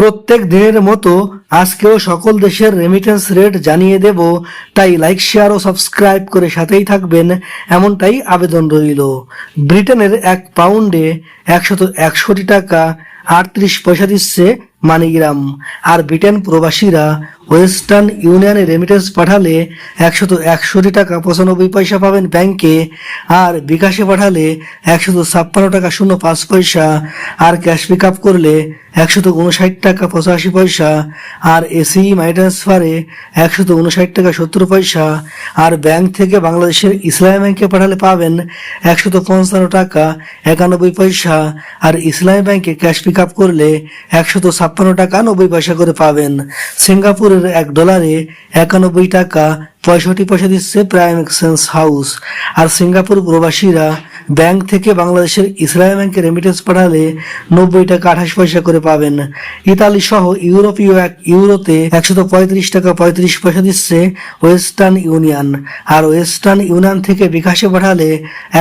প্রত্যেক দিনের মতো আজকেও সকল দেশের রেমিটেন্স রেট জানিয়ে দেব। তাই লাইক শেয়ার ও সাবস্ক্রাইব করে সাথেই থাকবেন। এমনটাই আবেদন রইল। ব্রিটেনের এক পাউন্ডে একশত একষট্টি টাকা আটত্রিশ পয়সা দিচ্ছে মানিগ্রাম। আর ব্রিটেন প্রবাসীরা ওয়েস্টার্ন ইউনিয়নে রেমিটেন্স পাঠালে একশত একষট্টি টাকা পঁচানব্বই পয়সা পাবেন ব্যাংকে আর বিকাশে পাঠালে একশত ছাপ্পান্ন টাকা শূন্য পাঁচ পয়সা, আর ক্যাশ পিক আপ করলে একশত উনষাট টাকা পঁচাশি পয়সা, আর এসি মানি ট্রান্সফারে একশত উনষাট টাকা সত্তর পয়সা, আর ব্যাংক থেকে বাংলাদেশের ইসলামী ব্যাংকে পাঠালে পাবেন একশত পঞ্চান্ন টাকা একানব্বই পয়সা, আর ইসলামী ব্যাংকে ক্যাশ পিক আপ করলে একশত ছাপ্পান্ন টাকা নব্বই পয়সা করে পাবেন। সিঙ্গাপুরের এক ডলারে একানব্বই টাকা পঁয়ষট্টি পয়সা দিচ্ছে প্রাইম এক্সচেঞ্জ হাউস। আর সিঙ্গাপুর প্রবাসীরা ব্যাংক থেকে বাংলাদেশের ইসলামী ব্যাংকে রেমিটেন্স পাঠালে নব্বই টাকা আঠাশ পয়সা করে পাবেন। ইতালি সহ ইউরোপীয় এক ইউরোতে একশত পঁয়ত্রিশ টাকা পঁয়ত্রিশ পয়সা দিচ্ছে ওয়েস্টার্ন ইউনিয়ন। আর ওয়েস্টার্ন ইউনিয়ন থেকে বিকাশে পাঠালে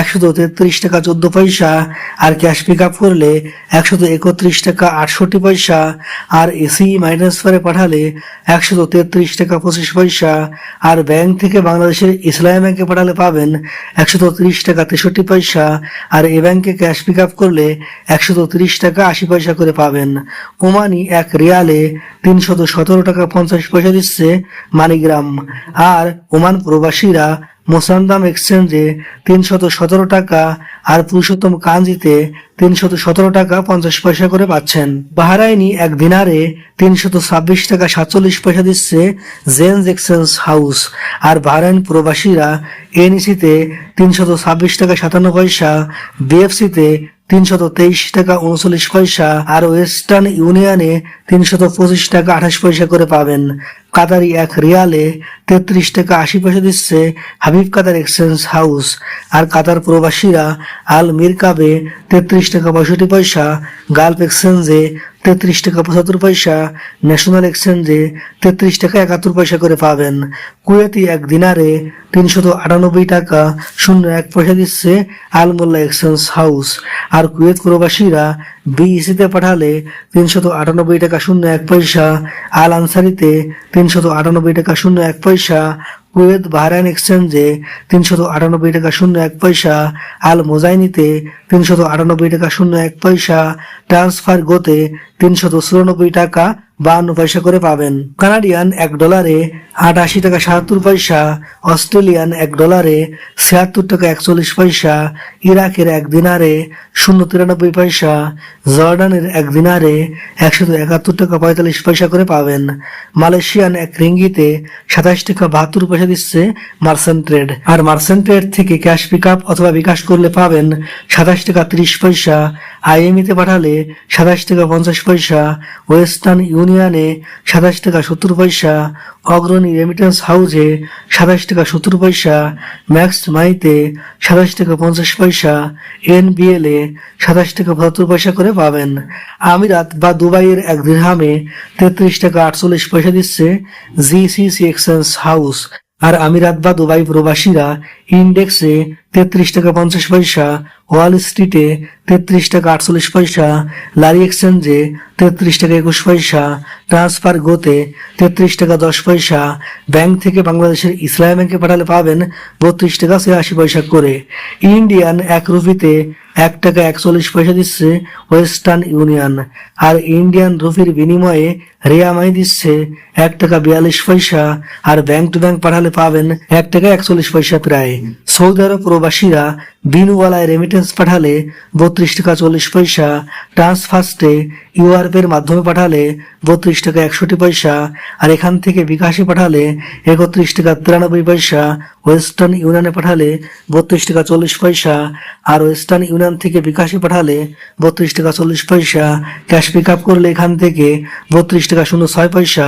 একশত তেত্রিশ টাকা চোদ্দ পয়সা, আর ক্যাশ পিক আপ করলে একশত একত্রিশ টাকা আটষট্টি পয়সা, আর এসি মানি ট্রান্সফারে পাঠালে একশত তেত্রিশ টাকা পঁচিশ পয়সা, আর ব্যাংক থেকে বাংলাদেশের ইসলামী ব্যাংকে পাঠালে পাবেন একশো ত্রিশ টাকা তেষট্টি পয়সা, আর এ ব্যাংকে ক্যাশ পিক আপ করলে একশো ত্রিশ টাকা আশি পয়সা করে পাবেন। ওমানি এক রিয়ালে তিনশত সতেরো টাকা পঞ্চাশ পয়সা দিচ্ছে মানিগ্রাম। আর ওমান প্রবাসীরা মোসান্দাম এক্সচেঞ্জে তিনশত সতেরো টাকা আর পুরুষোত্তম কাঞ্জিতে তিনশত সতেরো টাকা পঞ্চাশ পয়সা করে পাচ্ছেন। বাহারাইনি এক দিনারে তিনশত ছাব্বিশ টাকা সাতচল্লিশ পয়সা দিচ্ছে জেন্স এক্সচেঞ্জ হাউস। আর বাহারাইন প্রবাসীরা এনইসিতে তিনশত ছাব্বিশ টাকা সাতান্ন পয়সা, বিএফসিতে তিনশত তেইশ টাকা উনচল্লিশ পয়সা আর ওয়েস্টার্ন ইউনিয়নে তিনশত পঁচিশ টাকা আঠাশ পয়সা করে পাবেন। কাতারি এক রিয়ালে তেত্রিশ টাকা আশি পয়সা দিচ্ছে হাবিব কাতার এক্সচেঞ্জ হাউস। আর কাতার প্রবাসীরা আল মিরকাবে তেত্রিশ টাকা পঁয়ষট্টি পয়সা গালফ এক্সচেঞ্জে তেত্রিশ টাকা পঁচাত্তর পয়সা। ন্যাশনাল এক্সচেঞ্জে তেত্রিশ টাকা একাত্তর পয়সা করে পাবেন। কুয়েতি এক দিনারে তিনশত আটানব্বই টাকা শূন্য এক পয়সা দিচ্ছে আলমোল্লা এক্সচেঞ্জ হাউস আর কুয়েত প্রবাসীরা বিইসিতে পাঠালে তিনশত আটানব্বই টাকা শূন্য এক পয়সা আল আনসারিতে তিনশত আটানব্বই টাকা শূন্য এক পয়সা কুয়েত বাহরাইন এক্সচেঞ্জে তিনশত আটানব্বই টাকা শূন্য এক পয়সা, আল মোজাইনিতে তিনশত আটানব্বই টাকা শূন্য এক পয়সা ট্রান্সফার গোতে তিনশত চুরানব্বই টাকা বাহান্ন পয়সা করে পাবেন। কানাডিয়ান এক ডলারে আটাশি টাকা সাতাত্তর পয়সা, অস্ট্রেলিয়ান এক ডলারে ছিয়াত্তর টাকা একচল্লিশ পয়সা, ইরাকের এক দিনারে শূন্য তিরানব্বই পয়সা, জর্ডানের এক দিনারে একশত একাত্তর টাকা পঁয়তাল্লিশ পয়সা করে পাবেন। মালয়েশিয়ান এক রিঙ্গিতে সাতাশ টাকা বাহাত্তর পয়সা দিচ্ছে মার্সেন্ট ট্রেড। আর মার্সেন্ট ট্রেড থেকে ক্যাশ পিক আপ অথবা বিকাশ করলে পাবেন সাতাশ টাকা ত্রিশ পয়সা, আইএমইতে পাঠালে সাতাশ টাকা পঞ্চাশ পয়সা, ওয়েস্টার্ন ইউনিয়নে সাতাশ টাকা সত্তর পয়সা, অগ্রণী রেমিটেন্স হাউসে সাতাশ টাকা সত্তর পয়সা ম্যাক্স মাইতে সাতাশ টাকা পঞ্চাশ পয়সা এনবিএল এ সাতাশ টাকা পঁচাত্তর পয়সা করে পাবেন। আমিরাত বা দুবাইয়ের এক দৃঢ়ামে তেত্রিশ টাকা আটচল্লিশ পয়সা দিচ্ছে জিসিসি এক্সচেঞ্জ হাউস আর আমিরাত বা দুবাই প্রবাসীরা ইন্ডেক্সে তেত্রিশ টাকা পঞ্চাশ পয়সা, ওয়াল স্ট্রিটে তেত্রিশ টাকা আটচল্লিশ পয়সা, লারি এক্সচেঞ্জে তেত্রিশ টাকা একুশ পয়সা, ট্রান্সফার গোতে তেত্রিশ টাকা দশ পয়সা, ব্যাংক থেকে বাংলাদেশের ইসলামী ব্যাংকে পাঠালে পাবেন বত্রিশ টাকা ছিয়াশি পয়সা করে। ইন্ডিয়ান এক রুপিতে এক টাকা একচল্লিশ পয়সা দিচ্ছে ওয়েস্টার্ন ইউনিয়ন। আর ইন্ডিয়ান রুপির বিনিময়ে রেয়ামাই দিচ্ছে এক টাকা বিয়াল্লিশ পয়সা। আর ব্যাংক টু ব্যাংক পাঠালে পাবেন এক টাকা একচল্লিশ পয়সা প্রায়। সৌদি আরব প্রবাসীরা বিনুওয়ালায় রেমিটেন্স পাঠালে বত্রিশ টাকা চল্লিশ পয়সা। ট্রান্সফার্স্টে ইউআরপের মাধ্যমে পাঠালে বত্রিশ টাকা একষট্টি পয়সা, আর এখান থেকে বিকাশে পাঠালে একত্রিশ টাকা তিরানব্বই পয়সা, ওয়েস্টার্ন ইউনিয়নে পাঠালে বত্রিশ টাকা চল্লিশ পয়সা, আর ওয়েস্টার্ন ইউনিয়ন থেকে বিকাশে পাঠালে বত্রিশ টাকা চল্লিশ পয়সা, ক্যাশ পিক আপ করলে এখান থেকে বত্রিশ টাকা শূন্য ছয় পয়সা,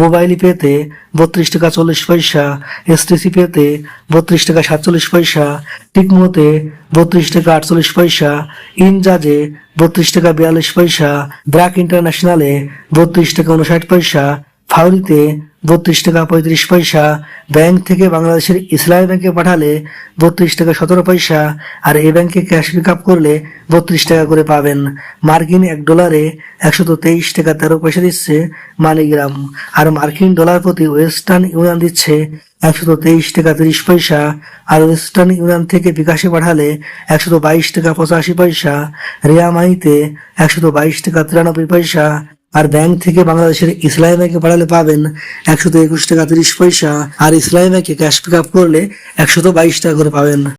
মোবাইল পেতে বত্রিশ টাকা চল্লিশ পয়সা, এসটিসি পেতে বত্রিশ টাকা সাতচল্লিশ পয়সা টিকমোতে বত্রিশ টাকা আটচল্লিশ পয়সা ইনজাজে বত্রিশ টাকা বিয়াল্লিশ পয়সা, ব্র্যাক ইন্টারন্যাশনালে বত্রিশ টাকা উনষাট পয়সা ফাউরিতে বত্রিশ টাকা পঁয়ত্রিশ পয়সা, ব্যাংক থেকে বাংলাদেশের ইসলামী ব্যাংকে পাঠালে বত্রিশ টাকা সতেরো পয়সা, আর এই ব্যাংকে ক্যাশ পিক আপ করলে বত্রিশ টাকা করে পাবেন। মার্কিন এক ডলারে একশত তেইশ টাকা তেরো পয়সা দিচ্ছে মানিগ্রাম আর মার্কিন ডলার প্রতি ওয়েস্টার্ন ইউনিয়ন দিচ্ছে একশত তেইশ টাকা তিরিশ পয়সা, আর ওয়েস্টার্ন ইউনিয়ন থেকে বিকাশে পাঠালে একশত বাইশ টাকা পঁচাশি পয়সা রিয়ামাইতে একশত বাইশ টাকা তিরানব্বই পয়সা আর ব্যাংক থেকে বাংলাদেশের ইসলামী ব্যাংকে পাঠালে পাবেন একশত একুশ টাকা তিরিশ পয়সা, আর ইসলামী ব্যাংকে ক্যাশ পিক আপ করলে একশত বাইশ টাকা করে পাবেন।